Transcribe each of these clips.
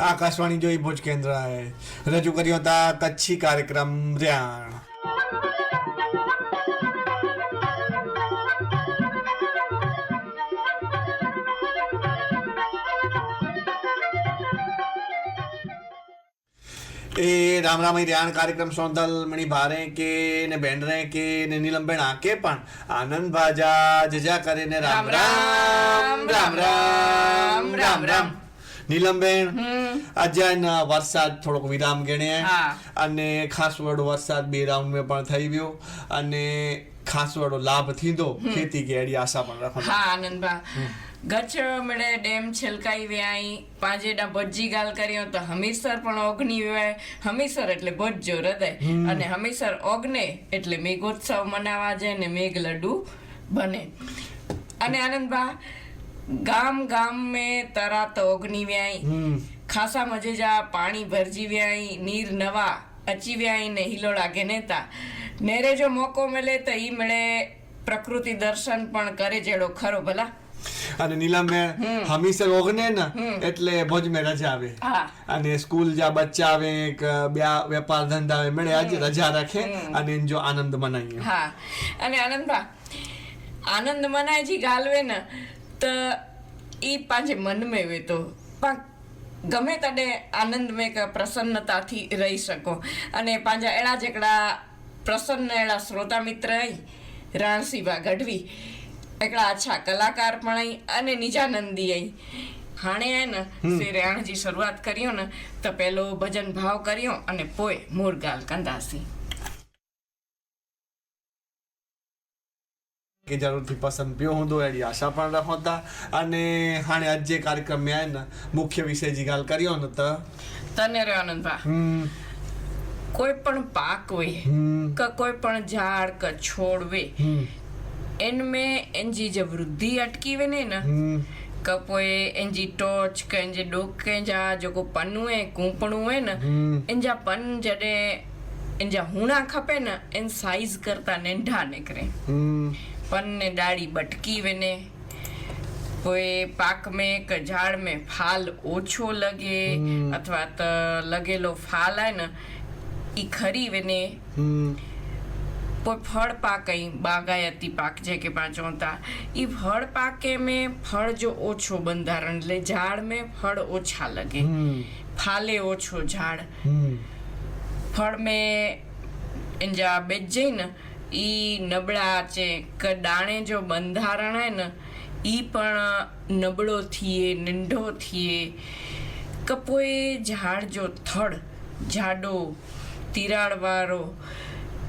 આકાશવાણી જોઈ ભુજ કેન્દ્રએ રજૂ કર્યો હતા કચ્છી કાર્યક્રમ ર્યાણ. એ રામ રામ ર્યાણ કાર્યક્રમ સોંદલ મણી ભારે કે ને બેંડરે કે ને નીલમબેન આકે પણ આનંદ ભાજા જજા કરે ને રામ રામ રામ રામ રામ રામ. નીલમબેન આજે વરસાદ થોડોક વિરામ ગણે. અને ખાસ વડો વરસાદ બે રાઉન્ડ में પણ થઈ ગયો. અને ખાસ વડો લાભ થીંદો ખેતી કે એડી આશા પણ રાખો હા આનંદભા. ગચરો મળે ડેમ છલકાઈ વ્યાઈ પાંજેડા ભજી ગાલ કર્યો તો હમીરસર પણ ઓગની વ્યાય. હમીરસર એટલે ભજ્જો હૃદય. અને હમીરસર ઓગને એટલે મેઘોત્સવ મનાવા જાય ને મેઘ લડ્ડુ બને. અને આનંદભા ગામ ગામ મેં તરાત ઓગની વ્યાઈ. હમ. ખાસા મજેજા પાણી ભરજી વ્યાઈ નીર નવા અચી વ્યાઈ ને હિલોડા ઘેનેતા નેરે જો મોકો મળે તો ઈ મળે પ્રકૃતિ દર્શન પણ કરે જેડો ખરો ભલા. અને નીલમબેન હમીસર ઓગને ને એટલે ભોજ મે રજા આવે. અને સ્કૂલ જા બચ્ચા આવે વેપાર ધંધા આવે મળે આજે રજા રાખે અને જો આનંદ મનાઈએ. હા. અને આનંદ આનંદ મનાયજી ગાલવે ને તો એ પાંજે મનમાં में વેતો પણ ગમે તને આનંદમય પ્રસન્નતાથી રહી શકો. અને પાંજા એળા જેકડા પ્રસન્ન એળા શ્રોતા મિત્ર રાણસીબા ગઢવી એકડા અચ્છા કલાકાર પણ આઈ અને નિજાનંદી અહીં હાણે આય ને શ્રી રેણજી શરૂઆત કર્યો ને તો પેલો ભજન ભાવ કર્યો અને પોય મોરગાલ કંદાસી. કે જરૂરથી પસંદ પ્યો હું એડી આશા પણ રહોતા અને હાણે આજ જે કાર્યક્રમ મેં આય ને મુખ્ય વિષયજી ગાલ કર્યો ને તો તને રે આનંદભા કોઈ પણ પાક હોય કે કોઈ પણ ઝાડ કે છોડ હોય એનમે એનજી જે વૃદ્ધિ અટકી ને ને કે કોઈ એનજી ટોચ કે એનજી ડોક કે જા જો કો પન્નું એ કૂંપણું હે ને એનજા પન જડે એનજા હુણા ખપે ને એન સાઈઝ કરતા નેંઢા નીકળે. પन्ने डाढ़ी बटकी वने કોઈ પાક મેં કે ઝાડ મેં ફાલ ઓછો લગે અથવા તો લગેલો ફાલ આય ને એ ખરી વને. કોઈ ફળ પાક અહીં બાગાયતી પાક જે કે પાછો હતા એ ફળ પાકે મેં ફળ જો ઓછો બંધારણ એટલે ઝાડ મેં ફળ ઓછા લગે. ફાલે ઓછો ઝાડ. ફળ મેં એજા બેજ જઈને એ નબળા છે કડાણે જો બંધારણ હે ને એ પણ નબળો થઈએ નંઢો થઈએ કપોએ ઝાડ જો થડ જાડો તિરાડવાળો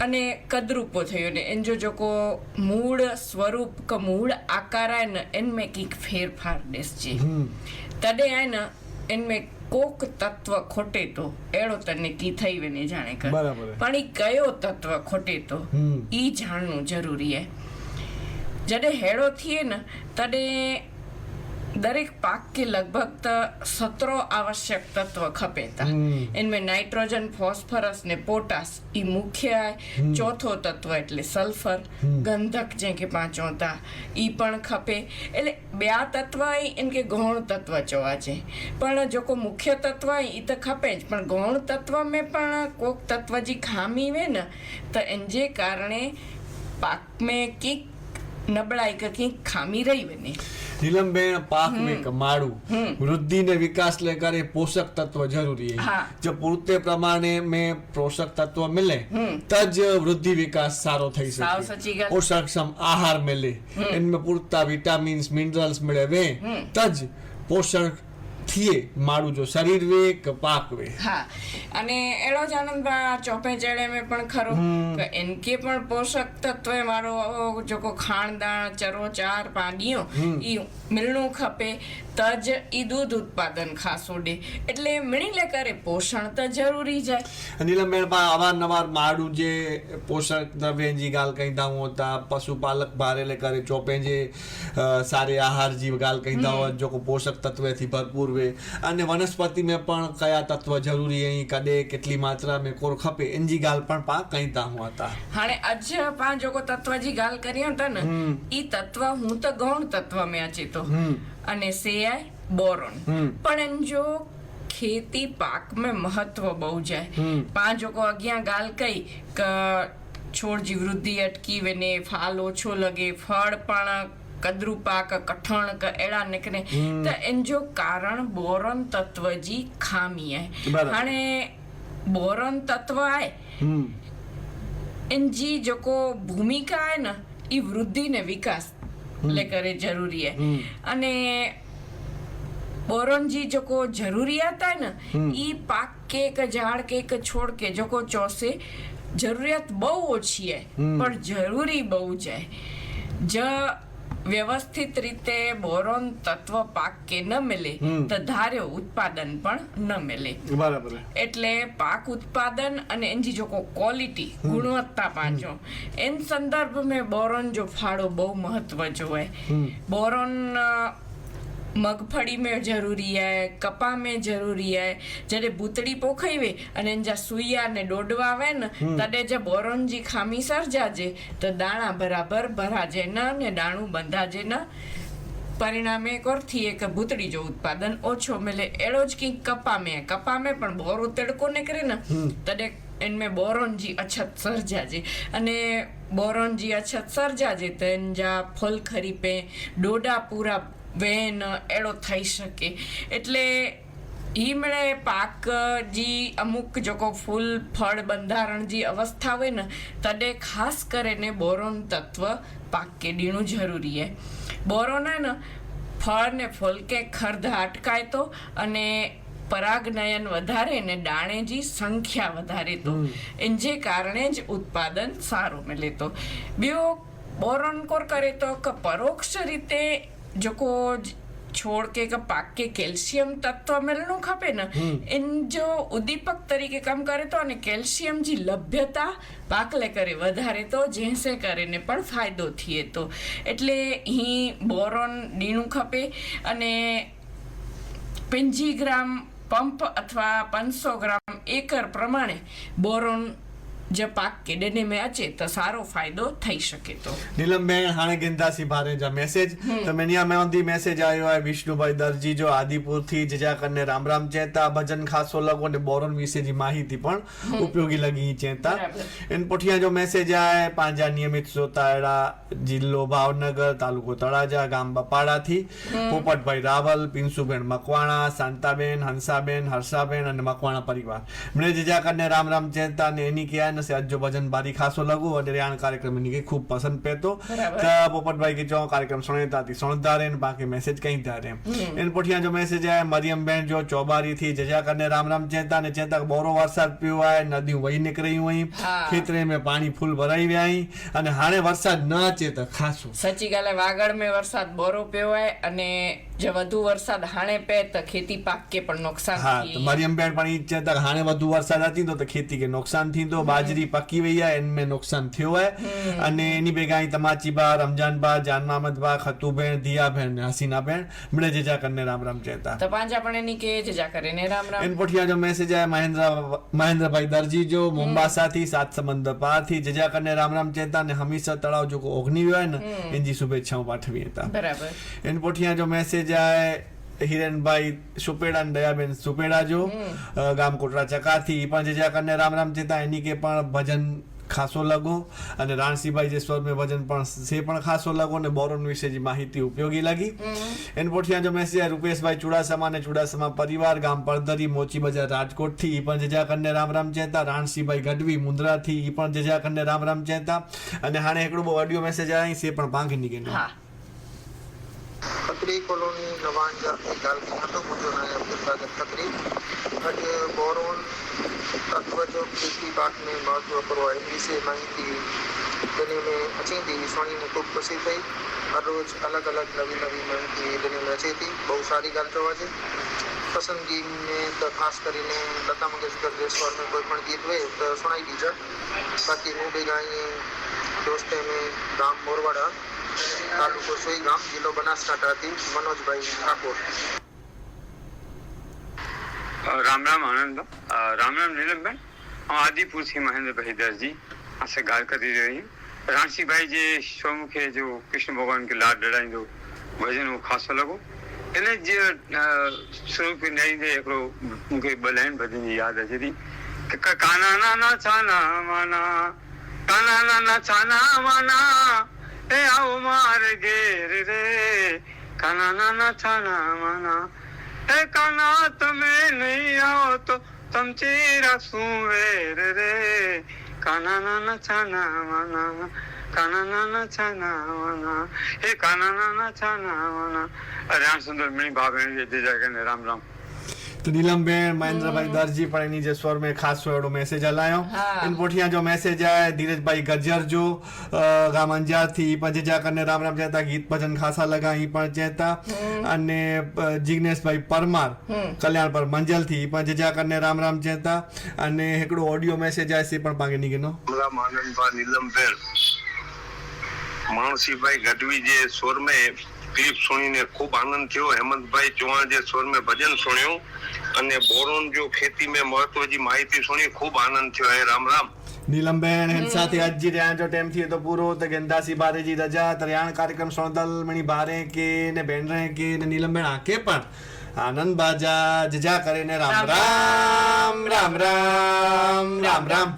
અને કદરૂપો થયો ને એન જો જોકો મૂળ સ્વરૂપ કે મૂળ આકાર આય ને એન મેં કંઈક ફેરફાર દેશ છે. તડે આય ને એન મેં કોક તત્વ ખોટે તો એળો તને કી થઈ વેને જાણે કર. પણ ઈ કયો તત્વ ખોટે તો હમ. ઈ જાણવું જરૂરી હે જડે હેડો થઈએ ને તડે દરેક પાક के लगभग त सत्रह आवश्यक तत्व खपे था हम्म. इनमें नाइट्रोजन फॉस्फरस ने पोटास ई मुख्य आहे ચોથો તત્વ એટલે સલ્ફર ગંધક જે કે પાંચો હતા ઈ પણ ખપે એટલે બે આ તત્વ આઈ એમ કે ગૌણ તત્વ જોવા છે પણ જો કો મુખ્ય તત્વ આઈ ઈ તો ખપે જ પણ ગૌણ તત્વ में પણ કોક તત્વ જી ખામી વે ને તો એન જે કારણે પાક में કીક નબળાઈ કે કીક ખામી રહી વને નીલમબેન પાક में कमाड़ू वृद्धि ने विकास ले करे पोषक तत्व जरूरी है हाँ। जब पूर्ते प्रमाणे में पोषक तत्व मिले तज वृद्धि विकास सारो થઈ સાવ શકે સાચી વાત. પોષકક્ષમ આહાર मिले इनमें પૂરતા વિટામિન્સ મિનરલ્સ મળે વે તજ પોષક થીએ મારું જો શરીર વે કે પાક વે. હા અને એલો જ આનંદભા ચોપે ચડે મેં પણ ખરો. કે એનકે પણ પોષક તત્વ મારો જોકો ખાણદાણ ચરો ચાર પાડીઓ ઈ મિલણું ખપે તજ ઈ દૂધ ઉત્પાદન ખાસ ઉડે. એટલે મિણીલે કરે પોષણ તો જરૂરી જાય નીલમબેનમાં અવારનવાર માડું જે પોષક દ્રવ્યજી ગાલ કહીતા હોતા પશુપાલક ભારેલે કરે ચોપે જે સારે આહારજી ગાલ કહીતા હોત જો પોષક તત્વથી ભરપૂર વે. અને વનસ્પતિ મેં પણ કયા તત્વ જરૂરી અહીં કદે કેટલી માત્રા મેં કોર ખપે એનજી ગાલ પણ પા કહીતા હોતા. હાણે અજ પા જોકો તત્વજી ગાલ કર્યો હતા ને ઈ તત્વ હું તો ગૌણ તત્વ મેં અચિત में अचे थो हम्म, અને સે आहे બોરોન हम्म, પણ એન જો ખેતી પાક में महत्व બહુ જાય હમ. પાંચ લોકો અગિયાર ગાલ કઈ કે છોડજી વૃદ્ધિ અટકી વેને ફાલ ઓછો લગે ફળ પણ કદરું પાક કઠણ ક એડા નીકળે તો એન જો કારણ બોરોન તત્વજી ખામી आहे બરાબર. हाणे बोरॉन तत्व आहे હમ इन जी जेको भूमिका आहे न ई वृद्धि ने विकास ले करे ज़रूरी आहे हम्म। અને बोरॉन जी जेको ज़रूरियात आहे न हम्म। ई पाक के हिकु झाड़ के हिकु छोड़ के जेको चोसे ज़रूरियात બહુ ઓછી आहे હમ. પણ જરૂરી બહુ જ आहे જ વ્યવસ્થિત રીતે બોરોન તત્વ પાક કે ન મળે તો ધારે ઉત્પાદન પણ ન મળે. બરાબર એટલે પાક ઉત્પાદન અને એની જો ક્વોલિટી ગુણવત્તા પાંચો એન સંદર્ભ મેં બોરોન જો ફાળો બહુ મહત્વ જોવાય બોરોન મગફળી મેં જરૂરી હે કપા મેં જરૂરી હે. જ્યારે ભૂતળી પોખાઈવે અને જ્યાં સુઈયા ને ડોડવા આવે ને તડે જે બોરોનજી ખામી સર્જાજે તો દાણા બરાબર ભરાજે ન ને દાણું બંધાજે ન. પરિણામે કરથી એક ભૂતળી જો ઉત્પાદન ઓછો મેલે એડો જ કંઈક કપામે કપામે પણ બોરો તડકો ને કરે ને તડે એનમે બોરોનજી અછત સર્જાજે. અને બોરોનજી અછત સર્જાજે તેન જા ફલ ખરીપે ડોડા પૂરા વેન એડો થઈ શકે. એટલે હિમળે મળે પાક જી અમુક જોકો ફૂલ ફળ બંધારણ જી અવસ્થા હોય ને તડે ખાસ કરીને બોરોન તત્વ પાક કે ડીણું જરૂરી હે બોરોન ને ફળને ફોલકે ફૂલ કે ખર્દ અટકાય તો અને પરાગનયન વધારે ને દાણેજી સંખ્યા વધારે તો. એ જે કારણે જ ઉત્પાદન સારું મળે તો. બીઓ બોરોન કોર કરે તો કે પરોક્ષ રીતે જ છોડ કે કે પાક કે કેલ્શિયમ તત્વ મળનું ખપે ને એન જો ઉદ્દીપક તરીકે કામ કરે તો અને કેલ્શિયમ જી લભ્યતા પાકલે કરે વધારે તો જેસે કરીને પણ ફાયદો થઈએ તો. એટલે અહીં બોરોન ડીણું ખપે અને પંજી ગ્રામ પંપ અથવા પાંચસો ગ્રામ એકર પ્રમાણે બોરોન જે પાક કેડેને મેં અચે તો સારો ફાયદો થઈ શકે તો નીલમબેન હાણે ગિંદાસી ભારે જા મેસેજ તમે નિયા મેં દી મેસેજ આવ્યો હોય વિષ્ણુભાઈ દરજી જો આદિપુરથી જજા કરને રામ રામ ચેતા ભજન ખાસો લગો ને બોરન વિશે જી માહિતી પણ ઉપયોગી લગી ચેતા. એન પોઠિયા જો મેસેજ આય પાંજા નિયમિત સોતાડા જિલ્લો ભાવનગર તાલુકો તળાજા ગામ બપાડા થી પોપટભાઈ રાવલ પિન્સુબેન મકવાણા શાંતાબેન હંસાબેન હર્ષાબેન અને મકવાણા પરિવાર મને જજા કરને રામ રામ ચેતા ને એની કે ને आज जो भजन बारी खासो लगो और रियाण कार्यक्रम इनके खूब पसंद पे तो बराबर। त पोपटभाई के जो कार्यक्रम सुनता थी सुनता रहे ने बाकी मैसेज कहीं था रहे इन पोठिया जो मैसेज है मरियम बहन जो चौबारी थी जजा करने राम राम चेता ने चेता के बोरो वरसाद पियो है नदियों वही निकरी हुई हाँ। खेतरे में पानी फूल भराई व्या आई અને હાણે વરસાદ ન અચે તો ખાસું સચી ગાલે વાગડ મેં વરસાદ બોરો પીવાય અને જે વધુ વરસાદ હાણે પે તો ખેતી પાક કે પણ નુકસાન હા તો થી મરિયમ બેન પણ ઈ જ ચેતા કે હાણે વધુ વરસાદ હતી તો તો ખેતી કે નુકસાન થી તો બાજરી પાકી વહી જાય એમને નુકસાન થયું હોય. અને એની ભેગા અહીં તમાચીબા રમજાનબા જાનમામદબા ખતુબેન દિયાબેન હસીનાબેન એમણે જેજા કરીને રામ રામ કહેતા તો પાંચ આપણે ની કે જેજા કરીને રામ રામ. એન પોઠિયા જો મેસેજ આયા મહેન્દ્ર મહેન્દ્રભાઈ દરજી જો મુંબાસાથી સાત સમંદર પારથી જેજા કરીને રામ રામ કહેતા અને હમીસર તળાવ જો ઓગની હોય ને એની શુભેચ્છાઓ પાઠવી હતા બરાબર. એન પોઠિયા જો મેસેજ આયા હિરેનભાઈ સુપેડા ને દયાબેન સુપેડા જો ગામ કોટરા ચકાથી પણ જજા કરને રામ રામ ચેતા એની કે પણ ભજન ખાસો લગો. અને રાણસીભાઈ જે સ્વર મેં ભજન પણ સે પણ ખાસો લગો અને બોરોન વિશે જે માહિતી ઉપયોગી લાગી. એન પોઠિયા જો મેસેજ રૂપેશભાઈ ચુડાસમા અને ચુડાસમા પરિવાર ગામ પડદરી મોચી બજાર રાજકોટથી એ પણ જજા કરને રામ રામ ચેતા રાણસીભાઈ ગઢવી મુન્દ્રા થી એ પણ જજા કરને રામ રામ ચેતા. અને હાણે એકડો બહુ ઓડિયો મેસેજ આવી સે પણ પાંખી નીકળ્યો. હા खतरी कॉलोनी नवांजा गाल की हाथों मुझे ना अब्दुल कादर खतरी अज बोरोन तत्व जो खेती बाग में महत्व करो है विषय माहिती देने में अच्छी थी सुनी ने खूब खुशी थी हर रोज अलग अलग नवी नवी माहिती देने में अच्छी थी बहुत सारी गाल જોવા છે પસંદગી में તો ખાસ કરીને લતા મંગેશકર જે સ્વર में कोई પણ ગીત હોય તો સુનાઈ દીજા બાકી હું ભેગા અહીં દોસ્તે में ગામ મોરવાડા તાલુકો સોઈ ગામ જિલ્લો બનાસકાંઠાથી મનોજભાઈ ઠાકોર. રામ રામ આનંદ. રામ રામ નીલમભાઈ હું આદિપુરથી મહેન્દ્રભાઈ દરજી. આશે ગાલ કરી રહી રાણસીભાઈ જે સ્વમુખે જો કૃષ્ણ ભગવાન કે લાડ ડળાઈ દો ભજન હું ખાસો લગો એને જે સ્વરૂપ નઈ એકડો મૂકે બલાઈન ભજન યાદ હતી કે કાના, ના ના ચાના માના કાના, ના ના ચાના માના એ આવો માર ઘેર રે. કાના નાના છાના માના. એ કાના તમે નહીં આવો તો તમચી રાખશું વેર રે? કાના નાના છાના માના. કાના નાના છાના વાના એ કાના નાના છાના વાના રામ સુંદર મણી ભાવે જય જય રામ રામ. તો નીલમબેન મહેન્દ્રભાઈ દરજી પણ એની જે સ્વર में ખાસ એડો મેસેજ હલાયો હા. इन पुठियां जो मैसेज आहे धीरजभाई गजर जो अ, गाम अंजार थी पंज जा कने राम राम चेता गीत भजन खासा लगा ही पण चेता अने अ, जिग्नेशभाई परमार कल्याण पर मंजल थी पंज जा कने राम राम चेता अने हिकिड़ो ऑडियो मैसेज आहे से पण पांखे निकिनो રામ આનંદભા નીલમબેન માણસીભાઈ ગઢવી જે સ્વર મેં ક્લિપ સુણીને ખૂબ આનંદ થયો હેમંતભાઈ ચૌહાણ જે સ્વર મેં ભજન સુણ્યું અને બોરોન જો ખેતી મેં મહત્વ જી માહિતી સુની ખૂબ આનંદ થયો. હે રામ રામ. નીલમબેન હેન્સાથી અજી રહ્યા જો ટેમથી તો પૂરો. તો ગેંદાસી બારેજી રજા તર્યાણ કાર્યક્રમ સોદલ મણી બારે કે ને બેન રહે કે ને નીલમબેન આકે પણ આનંદ બાજા જજા કરીને રામ. રામ રામ રામ રામ રામ.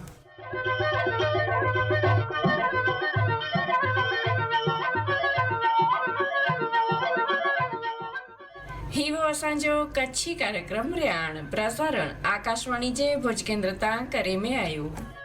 હિવો અસાંજો કચ્છી કાર્યક્રમ રેણ પ્રસારણ. આકાશવાણી જે ભુજ કેન્દ્રતા કરે મેં આવ્યું